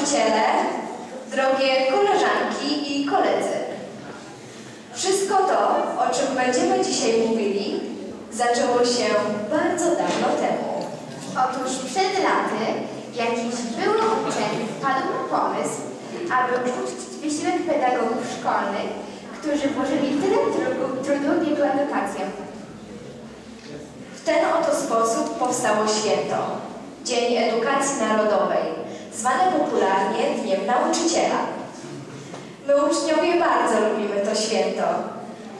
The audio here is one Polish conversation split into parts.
nauczyciele, drogie koleżanki i koledzy. Wszystko to, o czym będziemy dzisiaj mówili, zaczęło się bardzo dawno temu. Otóż przed laty jakiś były uczeń wpadł na pomysł, aby uczcić wysiłek pedagogów szkolnych, którzy włożyli tyle trudu, trudu w jego edukację. W ten oto sposób powstało święto, Dzień Edukacji Narodowej, zwane popularnie Dniem Nauczyciela. My uczniowie bardzo lubimy to święto,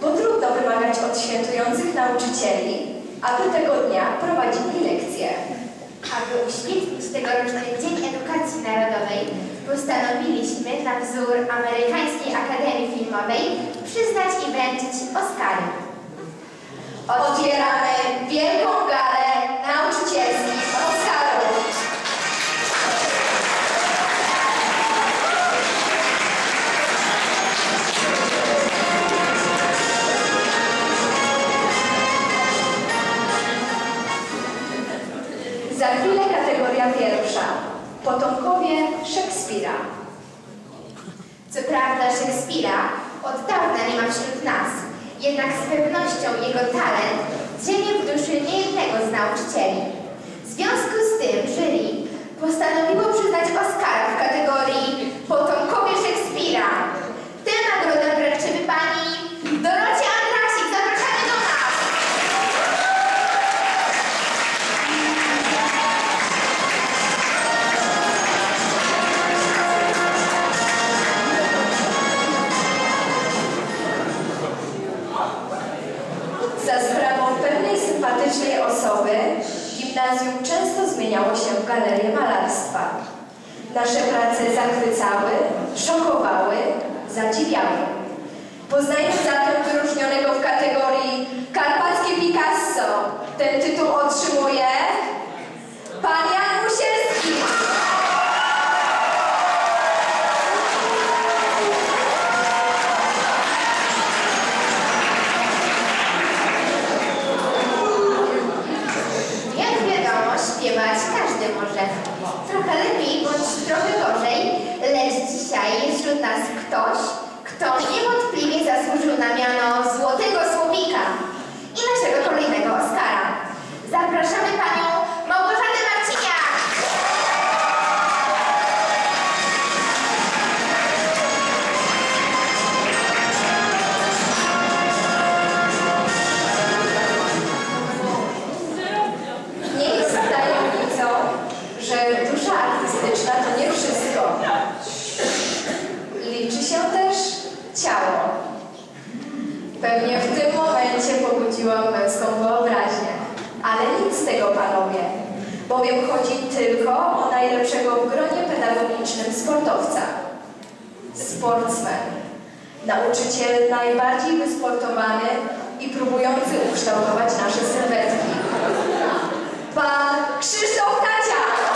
bo trudno wymagać od świętujących nauczycieli, aby tego dnia prowadzili lekcje. Aby uświetnić tegoroczny Dzień Edukacji Narodowej, postanowiliśmy na wzór Amerykańskiej Akademii Filmowej przyznać i wręczyć Oscary. Otwieramy wielką ma wśród nas, jednak z pewnością jego talent drzemie w duszy niejednego z nauczycieli. W związku z tym jury postanowiło przyznać Oscara w kategorii zmieniało się w galerię malarstwa. Nasze prace zachwycały, szokowały, zadziwiały. Poznajmy zatem wyróżnionego w kategorii Karpackie Picasso. Ten tytuł otrzymuje pan nic z tego, panowie, bowiem chodzi tylko o najlepszego w gronie pedagogicznym sportowca. Sportsmen. Nauczyciel najbardziej wysportowany i próbujący ukształtować nasze sylwetki. Pan Krzysztof Tacia!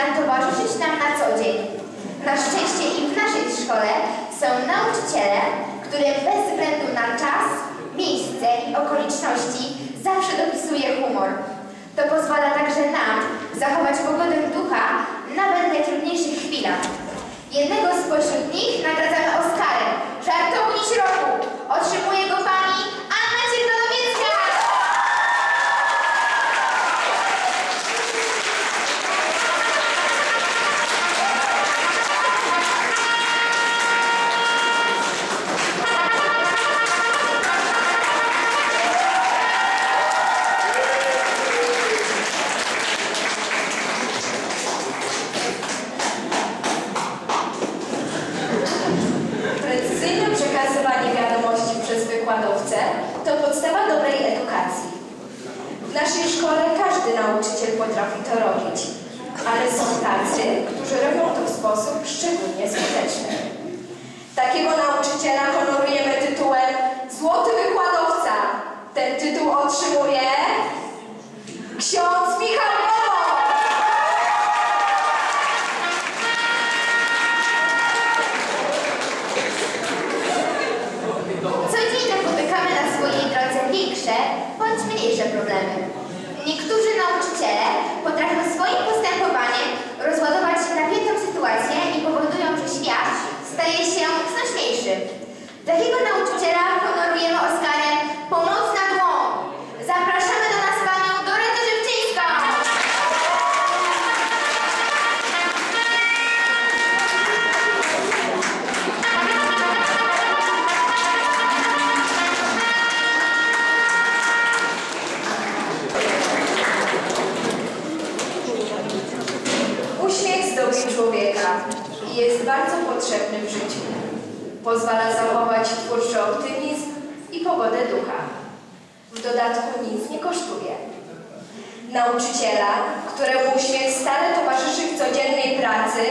Powinna towarzyszyć nam na co dzień. Na szczęście i w naszej szkole są nauczyciele, którym bez względu na czas, miejsce i okoliczności zawsze dopisuje humor. To pozwala także nam zachować pogodę ducha nawet w najtrudniejszych chwilach. Jednego spośród nich nagradzamy Oscarem. Żartowniś roku. Otrzymuje go to podstawa dobrej edukacji. W naszej szkole każdy nauczyciel potrafi to robić, ale są tacy, którzy robią to w sposób szczególnie skuteczny. Takiego nauczyciela honorujemy tytułem Złoty Wykładowca. Ten tytuł otrzymuje ksiądz któremu stale towarzyszy w codziennej pracy,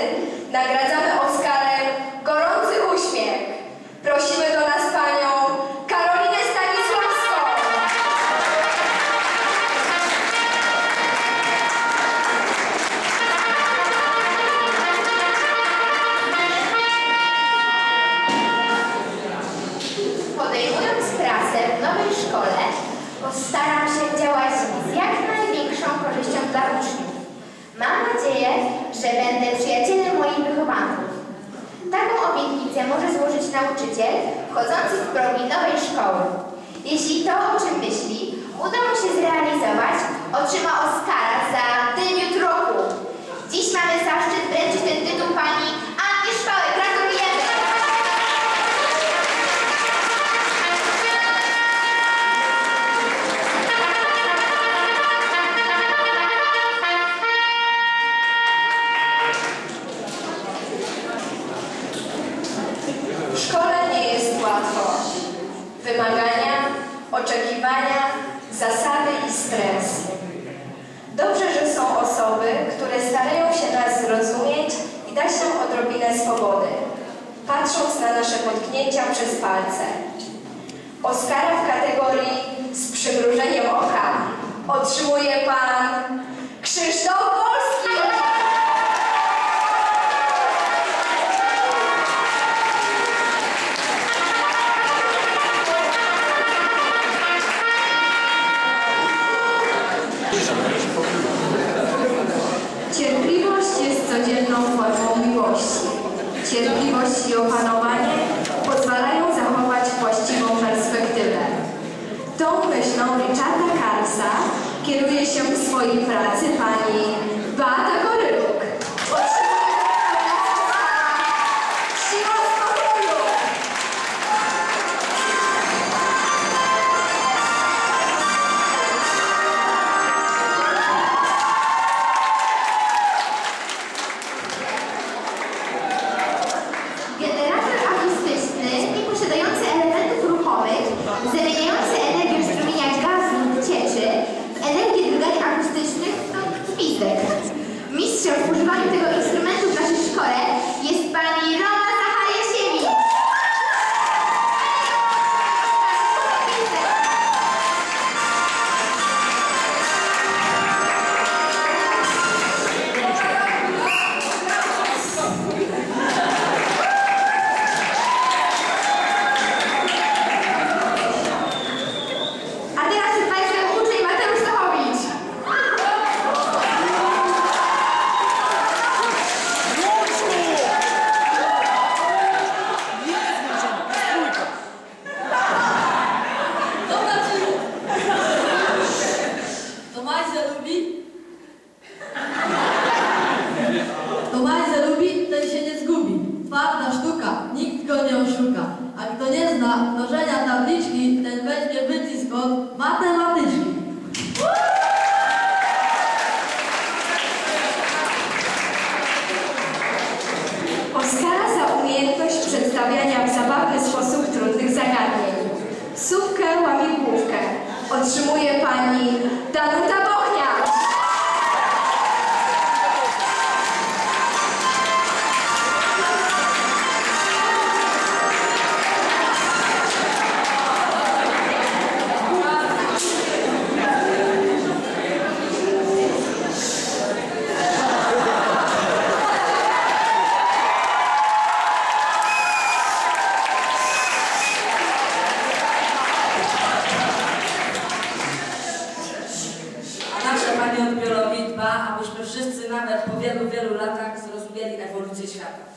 nagradzamy nauczyciel wchodzący w progi nowej szkoły. Jeśli to, o czym myśli, uda mu się zrealizować, otrzyma Oscara za dyniut roku. Dziś mamy zaszczyt wręczyć ten tytuł pani Oscara w kategorii z przymrużeniem oka otrzymuje pan się w swojej pracy Pani Majza lubi? Kto Majza lubi, ten się nie zgubi. Twarda sztuka, nikt go nie oszuka. A kto nie zna mnożenia tabliczki, ten weźmie wycisk od matematyczki. Oskara za umiejętność przedstawiania w zabawny sposób trudnych zagadnień. Sówkę łamie główkę. Otrzymuje pani Danuta wszyscy nawet po wielu, wielu latach zrozumieli ewolucję świata.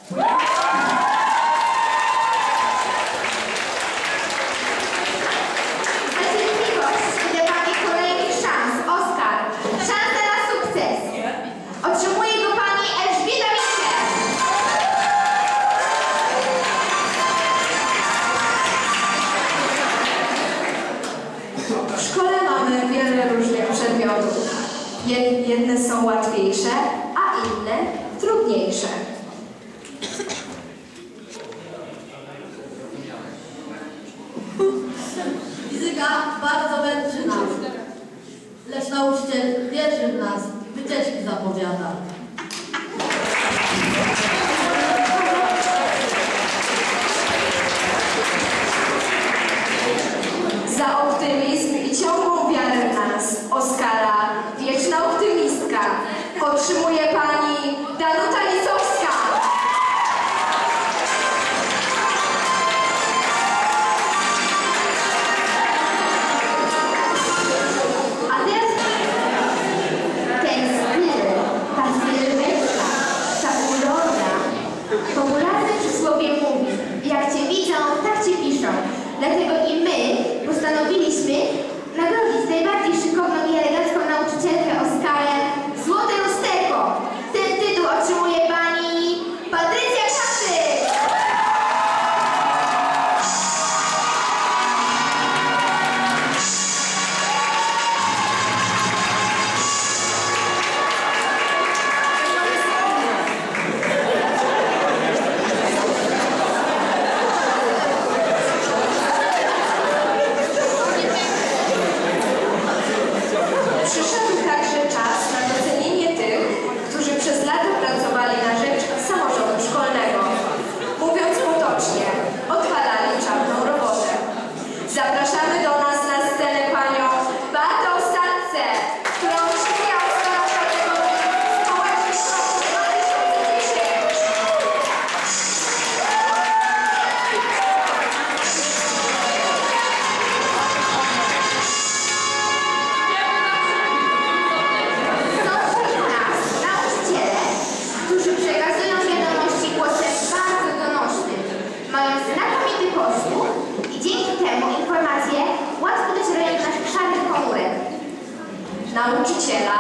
nauczyciela,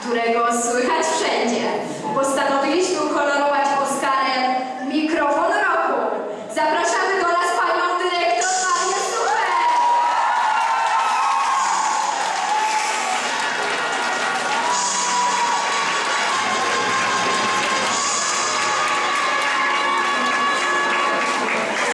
którego słychać wszędzie. Postanowiliśmy ukolorować